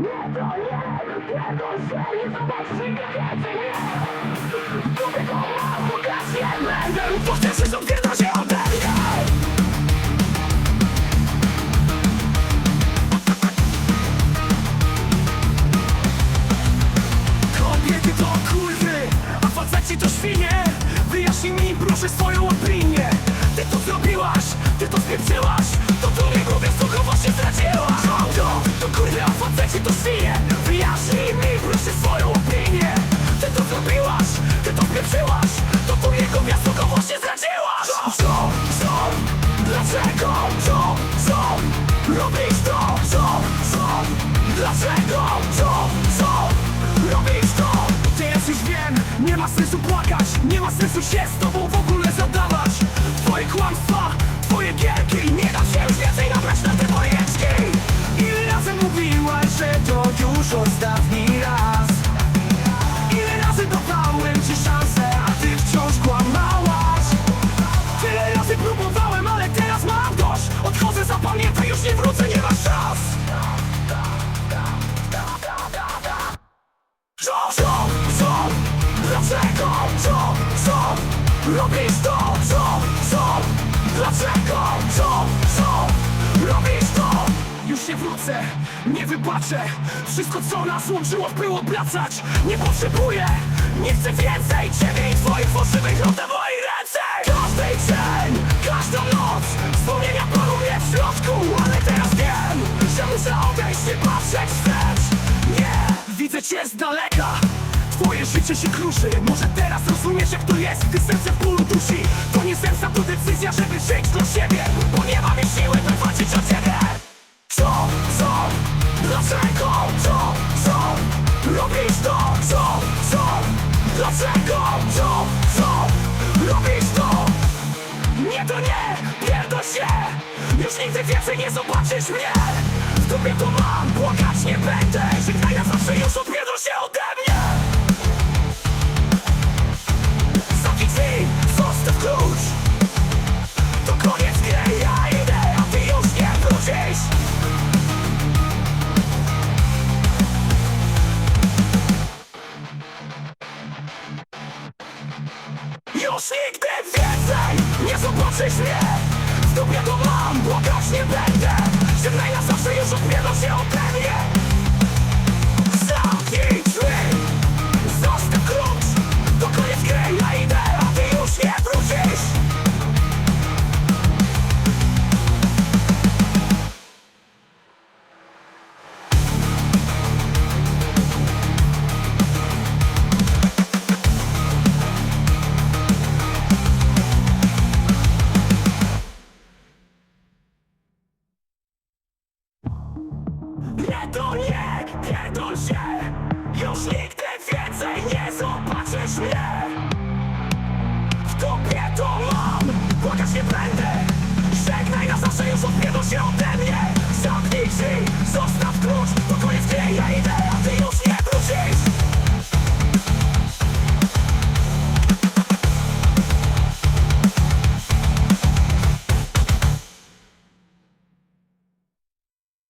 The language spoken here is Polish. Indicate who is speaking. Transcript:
Speaker 1: Nie to nie, pierdol się, nie zobaczysz nigdy więcej, nie Człowieku mam, pokaż nie będę Bo chcesz, że odpierdol się ode mnie Kobiety to kurwy, a faceci to świnie. Wyjaśnij mi proszę swoją opinię Dlaczego, co, co? Robisz to Teraz już wiem, nie ma sensu płakać Nie ma sensu się z tobą w ogóle zadawać. Twoje kłamstwa, twoje gierki Nie da się już więcej nabrać na te bojeczki Ile razy mówiłaś, że to już ostatni raz? Ile razy dawałem ci szansę, a ty wciąż kłamałaś? Tyle razy próbowałem, ale teraz mam dość. Odchodzę, zapamiętaj, już nie wrócę, nie masz szans Robisz to, co, co? Dlaczego, co, co? Robisz to? Już nie wrócę, nie wybaczę. Wszystko co nas łączyło pył obracać. Nie potrzebuję, nie chcę więcej Ciebie i twoich fałszywych rąk na mojej ręce. Każdy dzień, każdą noc Wspomnienia mnie w środku Ale teraz wiem, że muszę odejść Nie patrzeć wstecz. Nie, widzę cię z daleka Twoje życie się kruszy. Może teraz rozumiesz jak to jest Gdy serce w bólu dusi. To nie zemsta, to decyzja, żeby żyć dla siebie. Bo nie mam siły, by walczyć o ciebie. Co, co, dlaczego, co, co? Robisz to, co, co? Dlaczego, co, co? Robisz to? Nie to nie, pierdol się. Już nigdy więcej nie zobaczysz mnie. W dupie to mam, płakać nie będę. Żegnaj na zawsze, już odpierdol się ode mnie Już nigdy więcej nie zobaczysz mnie. W dupie to mam, błagać nie będę. Żegnaj na zawsze, już odpierdol się ode to nie, pierdol się. Już nigdy więcej nie zobaczysz mnie. W dupie to mam, płakać nie będę. Żegnaj na zawsze, już odpierdol się ode mnie. Zamknij drzwi.